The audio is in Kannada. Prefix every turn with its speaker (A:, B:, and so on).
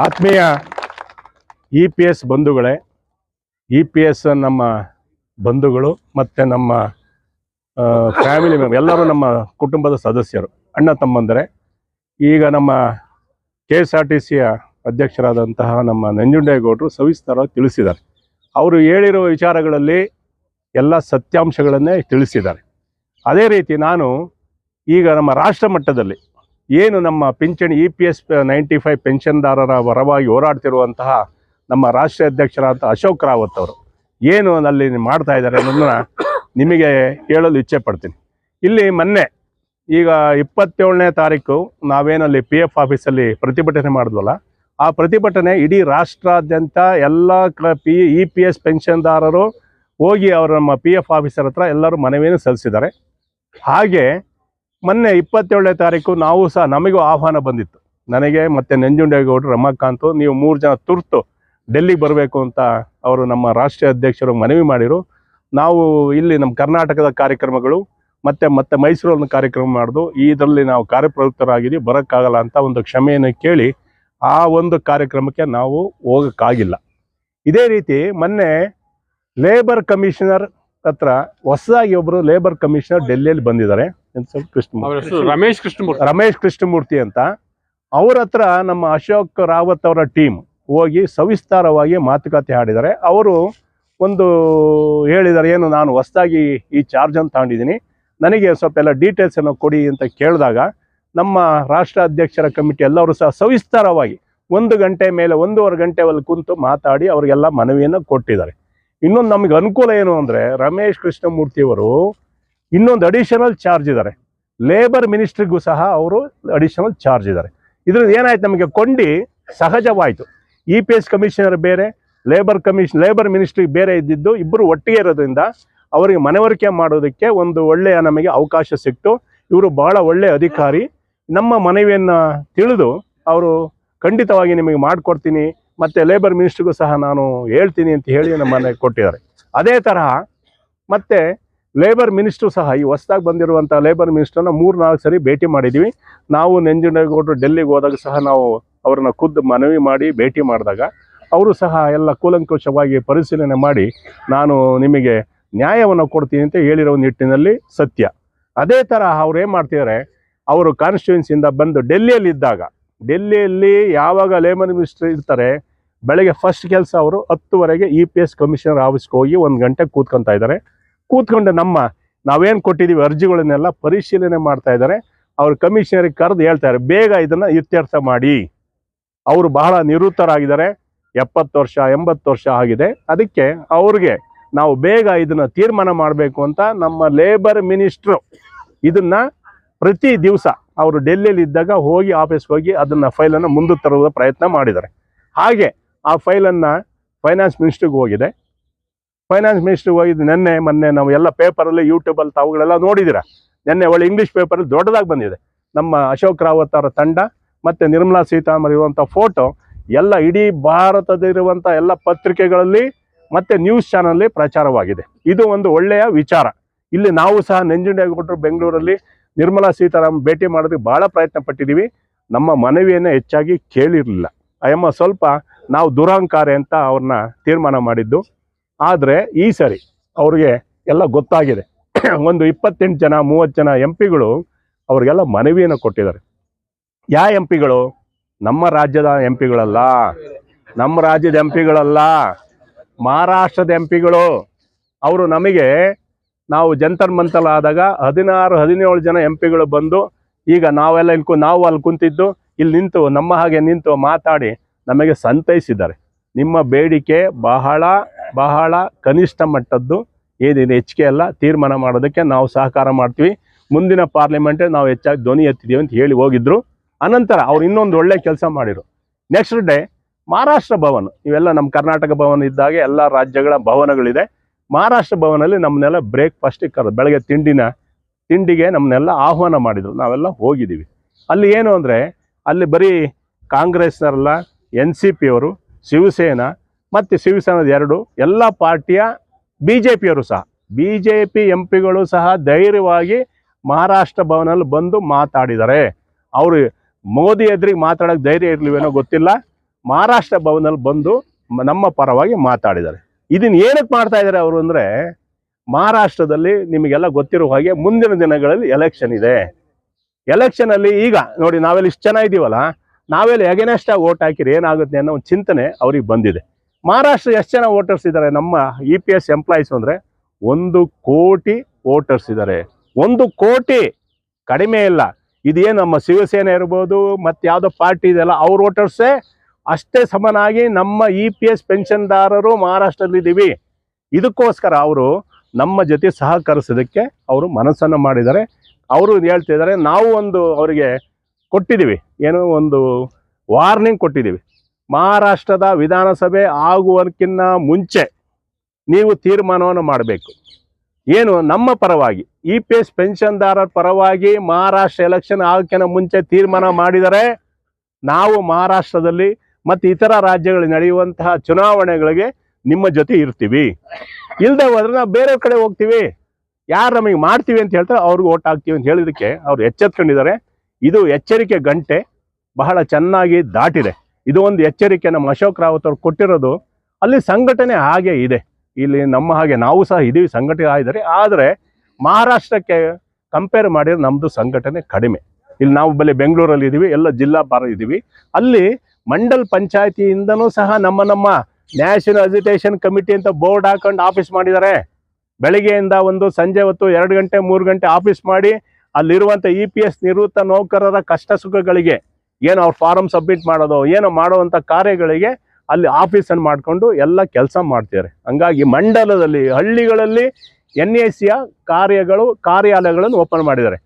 A: ಆತ್ಮೀಯ ಇ ಪಿ ಎಸ್ ಬಂಧುಗಳೇ, ಇ ಪಿ ಎಸ್ ನಮ್ಮ ಬಂಧುಗಳು ಮತ್ತು ನಮ್ಮ ಫ್ಯಾಮಿಲಿ ಮೆಂಬರ್ ಎಲ್ಲರೂ ನಮ್ಮ ಕುಟುಂಬದ ಸದಸ್ಯರು, ಅಣ್ಣ ತಮ್ಮಂದರೆ. ಈಗ ನಮ್ಮ ಕೆ ಎಸ್ ಆರ್ ಟಿ ಸಿಯ ಅಧ್ಯಕ್ಷರಾದಂತಹ ನಮ್ಮ ನಂಜುಂಡೇಗೌಡರು ಸವಿಸ್ತಾರವಾಗಿ ತಿಳಿಸಿದ್ದಾರೆ. ಅವರು ಹೇಳಿರುವ ವಿಚಾರಗಳಲ್ಲಿ ಎಲ್ಲ ಸತ್ಯಾಂಶಗಳನ್ನೇ ತಿಳಿಸಿದ್ದಾರೆ. ಅದೇ ರೀತಿ ನಾನು ಈಗ ನಮ್ಮ ರಾಷ್ಟ್ರ ಮಟ್ಟದಲ್ಲಿ ಏನು ನಮ್ಮ ಪಿಂಚಣಿ E P S ninety five ಪೆನ್ಷನ್ದಾರರ ಪರವಾಗಿ ಹೋರಾಡ್ತಿರುವಂತಹ ನಮ್ಮ ರಾಷ್ಟ್ರೀಯ ಅಧ್ಯಕ್ಷರಾದಂಥ ಅಶೋಕ್ ರಾವತ್ ಅವರು ಏನು ಅಲ್ಲಿ ಮಾಡ್ತಾ ಇದ್ದಾರೆ ಅನ್ನೋದನ್ನ ನಿಮಗೆ ಹೇಳಲು ಇಚ್ಛೆ ಪಡ್ತೀನಿ. ಇಲ್ಲಿ ಮೊನ್ನೆ ಈಗ ಇಪ್ಪತ್ತೇಳನೇ ತಾರೀಕು ನಾವೇನಲ್ಲಿ ಪಿ ಎಫ್ ಆಫೀಸಲ್ಲಿ ಪ್ರತಿಭಟನೆ ಮಾಡಿದ್ವಲ್ಲ, ಆ ಪ್ರತಿಭಟನೆ ಇಡೀ ರಾಷ್ಟ್ರಾದ್ಯಂತ ಎಲ್ಲ ಕ ಪಿ ಇ ಪಿ ಎಸ್ ಪೆನ್ಷನ್ದಾರರು ಹೋಗಿ ಅವರು ನಮ್ಮ ಪಿ ಎಫ್ ಆಫೀಸರ್ ಹತ್ರ ಎಲ್ಲರೂ ಮನವಿಯನ್ನು ಸಲ್ಲಿಸಿದ್ದಾರೆ. ಹಾಗೆ ಮೊನ್ನೆ ಇಪ್ಪತ್ತೇಳನೇ ತಾರೀಕು ನಾವು ಸಹ ನಮಗೂ ಆಹ್ವಾನ ಬಂದಿತ್ತು. ನನಗೆ ಮತ್ತು ನಂಜುಂಡೇಗೌಡರು, ರಮಾಕಾಂತ್, ನೀವು ಮೂರು ಜನ ತುರ್ತು ಡೆಲ್ಲಿಗೆ ಬರಬೇಕು ಅಂತ ಅವರು ನಮ್ಮ ರಾಷ್ಟ್ರೀಯ ಅಧ್ಯಕ್ಷರು ಮನವಿ ಮಾಡಿರು ನಾವು ಇಲ್ಲಿ ನಮ್ಮ ಕರ್ನಾಟಕದ ಕಾರ್ಯಕ್ರಮಗಳು ಮತ್ತು, ಮತ್ತೆ ಮೈಸೂರಲ್ಲಿ ಕಾರ್ಯಕ್ರಮ ಮಾಡಿದು ಇದರಲ್ಲಿ ನಾವು ಕಾರ್ಯಪ್ರವೃತ್ತರಾಗಿದ್ದೀವಿ ಬರೋಕ್ಕಾಗಲ್ಲ ಅಂತ ಒಂದು ಕ್ಷಮೆಯನ್ನು ಕೇಳಿ ಆ ಒಂದು ಕಾರ್ಯಕ್ರಮಕ್ಕೆ ನಾವು ಹೋಗೋಕ್ಕಾಗಿಲ್ಲ. ಇದೇ ರೀತಿ ಮೊನ್ನೆ ಲೇಬರ್ ಕಮಿಷನರ್ ಹತ್ರ ಹೊಸದಾಗಿ ಒಬ್ಬರು ಲೇಬರ್ ಕಮಿಷನರ್ ಡೆಲ್ಲಿಯಲ್ಲಿ ಬಂದಿದ್ದಾರೆ? ಕೃಷ್ಣಮೂರ್ತಿ.
B: ರಮೇಶ್ ಕೃಷ್ಣಮೂರ್ತಿ.
A: ರಮೇಶ್ ಕೃಷ್ಣಮೂರ್ತಿ ಅಂತ. ಅವ್ರ ಹತ್ರ ನಮ್ಮ ಅಶೋಕ್ ರಾವತ್ ಅವರ ಟೀಮ್ ಹೋಗಿ ಸವಿಸ್ತಾರವಾಗಿ ಮಾತುಕತೆ ಆಡಿದ್ದಾರೆ. ಅವರು ಒಂದು ಹೇಳಿದ್ದಾರೆ ಏನು ನಾನು ಹೊಸದಾಗಿ ಈ ಚಾರ್ಜ್ ಅಂತ ತಗೊಂಡಿದ್ದೀನಿ. ನನಗೆ ಸ್ವಲ್ಪ ಎಲ್ಲ ಡೀಟೇಲ್ಸ್ ಅನ್ನು ಕೊಡಿ ಅಂತ ಕೇಳಿದಾಗ ನಮ್ಮ ರಾಷ್ಟ್ರ ಅಧ್ಯಕ್ಷರ ಕಮಿಟಿ ಎಲ್ಲರೂ ಸಹ ಸವಿಸ್ತಾರವಾಗಿ ಒಂದು ಗಂಟೆ ಮೇಲೆ ಒಂದೂವರೆ ಗಂಟೆ ಅಲ್ಲಿ ಕುಂತು ಮಾತಾಡಿ ಅವರಿಗೆಲ್ಲ ಮನವಿಯನ್ನು ಕೊಟ್ಟಿದ್ದಾರೆ. ಇನ್ನೊಂದು ನಮಗೆ ಅನುಕೂಲ ಏನು ಅಂದರೆ ರಮೇಶ್ ಕೃಷ್ಣಮೂರ್ತಿಯವರು ಇನ್ನೊಂದು ಅಡಿಷನಲ್ ಚಾರ್ಜ್ ಇದ್ದಾರೆ ಲೇಬರ್ ಮಿನಿಸ್ಟ್ರಿಗೂ ಸಹ ಅವರು ಅಡಿಷನಲ್ ಚಾರ್ಜ್ ಇದ್ದಾರೆ ಇದರಿಂದ ಏನಾಯ್ತು ನಮಗೆ? ಕೊಂಡಿ ಸಹಜವಾಯಿತು. ಇ ಪಿ ಎಸ್ ಕಮಿಷನರ್ ಬೇರೆ ಲೇಬರ್ ಕಮಿಷನ್ ಲೇಬರ್ ಮಿನಿಸ್ಟ್ರಿ ಬೇರೆ ಇದ್ದಿದ್ದು ಇಬ್ಬರು ಒಟ್ಟಿಗೆ ಇರೋದ್ರಿಂದ ಅವರಿಗೆ ಮನವರಿಕೆ ಮಾಡೋದಕ್ಕೆ ಒಂದು ಒಳ್ಳೆಯ ನಮಗೆ ಅವಕಾಶ ಸಿಕ್ತು. ಇವರು ಬಹಳ ಒಳ್ಳೆಯ ಅಧಿಕಾರಿ. ನಮ್ಮ ಮನವಿಯನ್ನು ತಿಳಿದು ಅವರು ಖಂಡಿತವಾಗಿ ನಿಮಗೆ ಮಾಡಿಕೊಡ್ತೀನಿ. ಮತ್ತು ಲೇಬರ್ ಮಿನಿಸ್ಟ್ರಿಗೂ ಸಹ ನಾನು ಹೇಳ್ತೀನಿ ಅಂತ ಹೇಳಿ ನಮ್ಮನೆ ಕೊಟ್ಟಿದ್ದಾರೆ. ಅದೇ ತರಹ ಮತ್ತೆ ಲೇಬರ್ ಮಿನಿಸ್ಟ್ರು ಸಹ, ಈ ಹೊಸದಾಗಿ ಬಂದಿರುವಂಥ ಲೇಬರ್ ಮಿನಿಸ್ಟ್ರನ್ನ ಮೂರು ನಾಲ್ಕು ಸರಿ ಭೇಟಿ ಮಾಡಿದ್ದೀವಿ ನಾವು ನಂಜುಂಡೇಗೌಡರು ಡೆಲ್ಲಿಗೆ ಹೋದಾಗ ಸಹ ನಾವು ಅವ್ರನ್ನ ಖುದ್ದು ಮನವಿ ಮಾಡಿ ಭೇಟಿ ಮಾಡಿದಾಗ ಅವರು ಸಹ ಎಲ್ಲ ಕೂಲಂಕುಷವಾಗಿ ಪರಿಶೀಲನೆ ಮಾಡಿ ನಾನು ನಿಮಗೆ ನ್ಯಾಯವನ್ನು ಕೊಡ್ತೀನಿ ಅಂತ ಹೇಳಿರೋ ನಿಟ್ಟಿನಲ್ಲಿ ಸತ್ಯ. ಅದೇ ಥರ ಅವ್ರು ಏನು ಮಾಡ್ತಿದ್ದಾರೆ ಅವರು ಕಾನ್ಸ್ಟಿಟ್ಯೂನ್ಸಿಯಿಂದ ಬಂದು ಡೆಲ್ಲಿಯಲ್ಲಿ ಇದ್ದಾಗ, ಡೆಲ್ಲಿಯಲ್ಲಿ ಯಾವಾಗ ಲೇಬರ್ ಮಿನಿಸ್ಟರ್ ಇರ್ತಾರೆ, ಬೆಳಗ್ಗೆ ಫಸ್ಟ್ ಕೆಲಸ ಅವರು ಹತ್ತುವರೆಗೆ ಇ ಪಿ ಎಸ್ ಕಮಿಷನರ್ ಆಫೀಸ್ಗೆ ಹೋಗಿ ಒಂದು ಗಂಟೆ ಕೂತ್ಕೊತಾ ಇದ್ದಾರೆ. ಕೂತ್ಕೊಂಡು ನಮ್ಮ ನಾವೇನು ಕೊಟ್ಟಿದ್ದೀವಿ ಅರ್ಜಿಗಳನ್ನೆಲ್ಲ ಪರಿಶೀಲನೆ ಮಾಡ್ತಾ ಇದ್ದಾರೆ. ಅವ್ರ ಕಮಿಷನರಿಗೆ ಕರೆದು ಹೇಳ್ತಾರೆ ಬೇಗ ಇದನ್ನು ಇತ್ಯರ್ಥ ಮಾಡಿ. ಅವರು ಬಹಳ ನಿವೃತ್ತರಾಗಿದ್ದಾರೆ, ಎಪ್ಪತ್ತು ವರ್ಷ, ಎಂಬತ್ತು ವರ್ಷ ಆಗಿದೆ. ಅದಕ್ಕೆ ಅವ್ರಿಗೆ ನಾವು ಬೇಗ ಇದನ್ನು ತೀರ್ಮಾನ ಮಾಡಬೇಕು ಅಂತ ನಮ್ಮ ಲೇಬರ್ ಮಿನಿಸ್ಟ್ರು ಇದನ್ನ ಪ್ರತಿ ದಿವಸ ಅವರು ಡೆಲ್ಲಿಯಲ್ಲಿ ಇದ್ದಾಗ ಹೋಗಿ ಆಫೀಸ್ಗೆ ಹೋಗಿ ಅದನ್ನು ಫೈಲನ್ನು ಮುಂದೆ ತರುವ ಪ್ರಯತ್ನ ಮಾಡಿದ್ದಾರೆ. ಹಾಗೆ ಆ ಫೈಲನ್ನು ಫೈನಾನ್ಸ್ ಮಿನಿಸ್ಟ್ರಿಗೆ ಹೋಗಿದೆ. ಫೈನಾನ್ಸ್ ಮಿನಿಸ್ಟ್ರಿ ಹೋಗಿದ್ದು ನಿನ್ನೆ, ಮೊನ್ನೆ ನಾವು ಎಲ್ಲ ಪೇಪರಲ್ಲಿ ಯೂಟ್ಯೂಬಲ್ಲಿ ತಾವುಗಳೆಲ್ಲ ನೋಡಿದ್ದೀರ? ನಿನ್ನೆ ಒಳ್ಳೆ ಇಂಗ್ಲೀಷ್ ಪೇಪರಲ್ಲಿ ದೊಡ್ಡದಾಗಿ ಬಂದಿದೆ. ನಮ್ಮ ಅಶೋಕ್ ರಾವತ್ ಅವರ ತಂಡ ಮತ್ತು ನಿರ್ಮಲಾ ಸೀತಾರಾಮನ್ ಇರುವಂಥ ಫೋಟೋ ಎಲ್ಲ ಇಡೀ ಭಾರತದಲ್ಲಿರುವಂಥ ಎಲ್ಲ ಪತ್ರಿಕೆಗಳಲ್ಲಿ ಮತ್ತು ನ್ಯೂಸ್ ಚಾನಲ್ಲಿ ಪ್ರಚಾರವಾಗಿದೆ. ಇದು ಒಂದು ಒಳ್ಳೆಯ ವಿಚಾರ. ಇಲ್ಲಿ ನಾವು ಸಹ ನಂಜುಂಡೇಗೌಡರು ಬೆಂಗಳೂರಲ್ಲಿ. ನಿರ್ಮಲಾ ಸೀತಾರಾಮ್ ಭೇಟಿ ಮಾಡೋದಕ್ಕೆ ಭಾಳ ಪ್ರಯತ್ನ ಪಟ್ಟಿದ್ದೀವಿ ನಮ್ಮ ಮನವಿಯನ್ನು ಹೆಚ್ಚಾಗಿ ಕೇಳಿರಲಿಲ್ಲ. ಅಯ್ಯಮ್ಮ, ಸ್ವಲ್ಪ ನಾವು ದುರಹಂಕಾರಿ ಅಂತ ಅವ್ರನ್ನ ತೀರ್ಮಾನ ಮಾಡಿದ್ದು. ಆದರೆ ಈ ಸರಿ ಅವ್ರಿಗೆ ಎಲ್ಲ ಗೊತ್ತಾಗಿದೆ. ಒಂದು ಇಪ್ಪತ್ತೆಂಟು ಜನ, ಮೂವತ್ತು ಜನ ಎಂ ಪಿಗಳು ಅವ್ರಿಗೆಲ್ಲ ಮನವಿಯನ್ನು ಕೊಟ್ಟಿದ್ದಾರೆ. ಯಾ ಎಂ ಪಿಗಳು ನಮ್ಮ ರಾಜ್ಯದ ಎಂ ಪಿಗಳಲ್ಲ ನಮ್ಮ ರಾಜ್ಯದ ಎಂ ಪಿಗಳಲ್ಲ ಮಹಾರಾಷ್ಟ್ರದ ಎಂ ಪಿಗಳು ಅವರು ನಮಗೆ ನಾವು ಜಂತರ್ ಮಂತಲ್ ಆದಾಗ ಹದಿನಾರು, ಹದಿನೇಳು ಜನ ಎಂ ಪಿಗಳು ಬಂದು ಈಗ ನಾವೆಲ್ಲ ಇಲ್ಲಿ ನಾವು ಅಲ್ಲಿ ಕುಂತಿದ್ದು, ಇಲ್ಲಿ ನಿಂತು ನಮ್ಮ ಹಾಗೆ ನಿಂತು ಮಾತಾಡಿ ನಮಗೆ ಸಂತೈಸಿದ್ದಾರೆ. ನಿಮ್ಮ ಬೇಡಿಕೆ ಬಹಳ ಬಹಳ ಕನಿಷ್ಠ ಮಟ್ಟದ್ದು ಏನಿದೆ, ಹೆಚ್ಚಿಗೆ ಅಲ್ಲ, ತೀರ್ಮಾನ ಮಾಡೋದಕ್ಕೆ ನಾವು ಸಹಕಾರ ಮಾಡ್ತೀವಿ. ಮುಂದಿನ ಪಾರ್ಲಿಮೆಂಟ್ ನಾವು ಹೆಚ್ಚಾಗಿ ಧ್ವನಿ ಎತ್ತಿದ್ದೀವಿ ಅಂತ ಹೇಳಿ ಹೋಗಿದ್ರು. ಅನಂತರ ಅವ್ರು ಇನ್ನೊಂದು ಒಳ್ಳೆ ಕೆಲಸ ಮಾಡಿದ್ರು. ನೆಕ್ಸ್ಟ್ ಡೇ ಮಹಾರಾಷ್ಟ್ರ ಭವನ್, ಇವೆಲ್ಲ ನಮ್ಮ ಕರ್ನಾಟಕ ಭವನ ಇದ್ದಾಗೆ ಎಲ್ಲ ರಾಜ್ಯಗಳ ಭವನಗಳಿದೆ. ಮಹಾರಾಷ್ಟ್ರ ಭವನಲ್ಲಿ ನಮ್ಮನ್ನೆಲ್ಲ ಬ್ರೇಕ್ಫಾಸ್ಟಿಗೆ ಕರೆದು ಬೆಳಗ್ಗೆ ತಿಂಡಿನ, ತಿಂಡಿಗೆ ನಮ್ಮನ್ನೆಲ್ಲ ಆಹ್ವಾನ ಮಾಡಿದ್ರು. ನಾವೆಲ್ಲ ಹೋಗಿದ್ದೀವಿ. ಅಲ್ಲಿ ಏನು ಅಂದರೆ, ಅಲ್ಲಿ ಬರೀ ಕಾಂಗ್ರೆಸ್ನರೆಲ್ಲ ಎನ್ ಸಿ ಪಿಯವರು ಶಿವಸೇನಾ ಮತ್ತು ಶಿವಸೇನದ ಎರಡು, ಎಲ್ಲ ಪಾರ್ಟಿಯ ಬಿ ಜೆ ಪಿಯವರು ಸಹ. ಬಿ ಜೆ ಪಿ ಎಂ ಪಿಗಳು ಸಹ ಧೈರ್ಯವಾಗಿ ಮಹಾರಾಷ್ಟ್ರ ಭವನಲ್ಲಿ ಬಂದು ಮಾತಾಡಿದ್ದಾರೆ. ಅವರು ಮೋದಿ ಎದುರಿಗೆ ಮಾತಾಡೋಕ್ಕೆ ಧೈರ್ಯ ಇರಲಿವೇನೋ ಗೊತ್ತಿಲ್ಲ. ಮಹಾರಾಷ್ಟ್ರ ಭವನಲ್ಲಿ ಬಂದು ನಮ್ಮ ಪರವಾಗಿ ಮಾತಾಡಿದ್ದಾರೆ. ಇದನ್ನ ಏನಕ್ಕೆ ಮಾಡ್ತಾ ಇದ್ದಾರೆ ಅವರು ಅಂದ್ರೆ, ಮಹಾರಾಷ್ಟ್ರದಲ್ಲಿ ನಿಮಗೆಲ್ಲ ಗೊತ್ತಿರೋ ಹಾಗೆ ಮುಂದಿನ ದಿನಗಳಲ್ಲಿ ಎಲೆಕ್ಷನ್ ಇದೆ. ಎಲೆಕ್ಷನಲ್ಲಿ ಈಗ, ನೋಡಿ ನಾವೆಲ್ಲ ಇಷ್ಟು ಜನ ಇದೀವಲ್ಲ, ನಾವೆಲ್ಲ ಎಗನೆಸ್ಟಾಗಿ ಓಟ್ ಹಾಕಿರಿ ಏನಾಗುತ್ತೆ ಅನ್ನೋ ಒಂದು ಚಿಂತನೆ ಅವ್ರಿಗೆ ಬಂದಿದೆ. ಮಹಾರಾಷ್ಟ್ರ ಎಷ್ಟು ಜನ ವೋಟರ್ಸ್ ಇದ್ದಾರೆ ನಮ್ಮ ಇ ಪಿ ಎಸ್ ಎಂಪ್ಲಾಯೀಸ್ ಅಂದರೆ ಒಂದು ಕೋಟಿ ವೋಟರ್ಸ್ ಇದ್ದಾರೆ ಒಂದು ಕೋಟಿ ಕಡಿಮೆ ಇಲ್ಲ. ಇದೇನು ನಮ್ಮ ಶಿವಸೇನೆ ಇರ್ಬೋದು, ಮತ್ತು ಯಾವುದೋ ಪಾರ್ಟಿ ಇದೆಯಲ್ಲ ಅವ್ರ ವೋಟರ್ಸೇ ಅಷ್ಟೇ ಸಮನಾಗಿ ನಮ್ಮ ಇ ಪಿ ಎಸ್ ಪೆನ್ಷನ್ದಾರರು ಮಹಾರಾಷ್ಟ್ರದಲ್ಲಿದ್ದೀವಿ. ಇದಕ್ಕೋಸ್ಕರ ಅವರು ನಮ್ಮ ಜೊತೆ ಸಹಕರಿಸೋದಕ್ಕೆ ಅವರು ಮನಸ್ಸನ್ನು ಮಾಡಿದ್ದಾರೆ. ಅವರು ಹೇಳ್ತಿದ್ದಾರೆ, ನಾವು ಒಂದು ಅವರಿಗೆ ಕೊಟ್ಟಿದ್ದೀವಿ. ಏನೋ ಒಂದು ವಾರ್ನಿಂಗ್ ಕೊಟ್ಟಿದ್ದೀವಿ. ಮಹಾರಾಷ್ಟ್ರದ ವಿಧಾನಸಭೆ ಆಗುವಕ್ಕಿಂತ ಮುಂಚೆ ನೀವು ತೀರ್ಮಾನವನ್ನು ಮಾಡಬೇಕು. ಏನು? ನಮ್ಮ ಪರವಾಗಿ. ಇ ಪಿ ಎಸ್ ಪೆನ್ಷನ್ದಾರರ ಪರವಾಗಿ ಮಹಾರಾಷ್ಟ್ರ ಎಲೆಕ್ಷನ್ ಆಗೋಕ್ಕಿಂತ ಮುಂಚೆ ತೀರ್ಮಾನ ಮಾಡಿದರೆ ನಾವು ಮಹಾರಾಷ್ಟ್ರದಲ್ಲಿ ಮತ್ತು ಇತರ ರಾಜ್ಯಗಳಲ್ಲಿ ನಡೆಯುವಂತಹ ಚುನಾವಣೆಗಳಿಗೆ ನಿಮ್ಮ ಜೊತೆ ಇರ್ತೀವಿ. ಇಲ್ಲದೆ ಹೋದ್ರೆ ನಾವು ಬೇರೆ ಕಡೆ ಹೋಗ್ತೀವಿ. ಯಾರು ನಮಗೆ ಮಾಡ್ತೀವಿ ಅಂತ ಹೇಳ್ತಾರೆ ಅವ್ರಿಗೆ ಓಟ್ ಹಾಕ್ತೀವಿ ಅಂತ ಹೇಳಿದಕ್ಕೆ ಅವ್ರು ಎಚ್ಚೆತ್ಕೊಂಡಿದ್ದಾರೆ. ಇದು ಎಚ್ಚರಿಕೆ ಗಂಟೆ. ಬಹಳ ಚೆನ್ನಾಗಿ ದಾಟಿದೆ. ಇದು ಒಂದು ಎಚ್ಚರಿಕೆ ನಮ್ಮ ಅಶೋಕ್ ರಾವತ್ ಅವರು ಕೊಟ್ಟಿರೋದು. ಅಲ್ಲಿ ಸಂಘಟನೆ ಹಾಗೆ ಇದೆ. ಇಲ್ಲಿ ನಮ್ಮ ಹಾಗೆ ನಾವು ಸಹ ಇದೀವಿ, ಸಂಘಟನೆ ಆಗಿದ್ದಾರೆ ಆದರೆ ಮಹಾರಾಷ್ಟ್ರಕ್ಕೆ ಕಂಪೇರ್ ಮಾಡಿದ್ರೆ ನಮ್ಮದು ಸಂಘಟನೆ ಕಡಿಮೆ. ಇಲ್ಲಿ ನಾವು ಬಲ್ಲಿ ಬೆಂಗಳೂರಲ್ಲಿ ಇದ್ದೀವಿ ಎಲ್ಲ ಜಿಲ್ಲಾ ಬಾರ ಇದ್ದೀವಿ ಅಲ್ಲಿ ಮಂಡಲ್ ಪಂಚಾಯತಿಯಿಂದನೂ ಸಹ ನಮ್ಮ ನಮ್ಮ ನ್ಯಾಷನಲ್ ಅಜಿಟೇಷನ್ ಕಮಿಟಿ ಅಂತ ಬೋರ್ಡ್ ಹಾಕೊಂಡು ಆಫೀಸ್ ಮಾಡಿದ್ದಾರೆ. ಬೆಳಿಗ್ಗೆಯಿಂದ ಒಂದು ಸಂಜೆ ಹೊತ್ತು ಎರಡು ಗಂಟೆ, ಮೂರು ಗಂಟೆ ಆಫೀಸ್ ಮಾಡಿ ಅಲ್ಲಿರುವಂಥ ಇ ಪಿ ಎಸ್ ನಿವೃತ್ತ ನೌಕರರ ಕಷ್ಟ ಸುಖಗಳಿಗೆ ಏನೋ ಅವ್ರು ಫಾರಮ್ ಸಬ್ಮಿಟ್ ಮಾಡೋದು, ಏನೋ ಮಾಡೋವಂಥ ಕಾರ್ಯಗಳಿಗೆ ಅಲ್ಲಿ ಆಫೀಸನ್ನು ಮಾಡಿಕೊಂಡು ಎಲ್ಲ ಕೆಲಸ ಮಾಡ್ತಿದ್ದಾರೆ. ಹಂಗಾಗಿ ಮಂಡಲದಲ್ಲಿ, ಹಳ್ಳಿಗಳಲ್ಲಿ ಎನ್ ಎ ಸಿಯ ಕಾರ್ಯಗಳು, ಕಾರ್ಯಾಲಯಗಳನ್ನು ಓಪನ್ ಮಾಡಿದ್ದಾರೆ.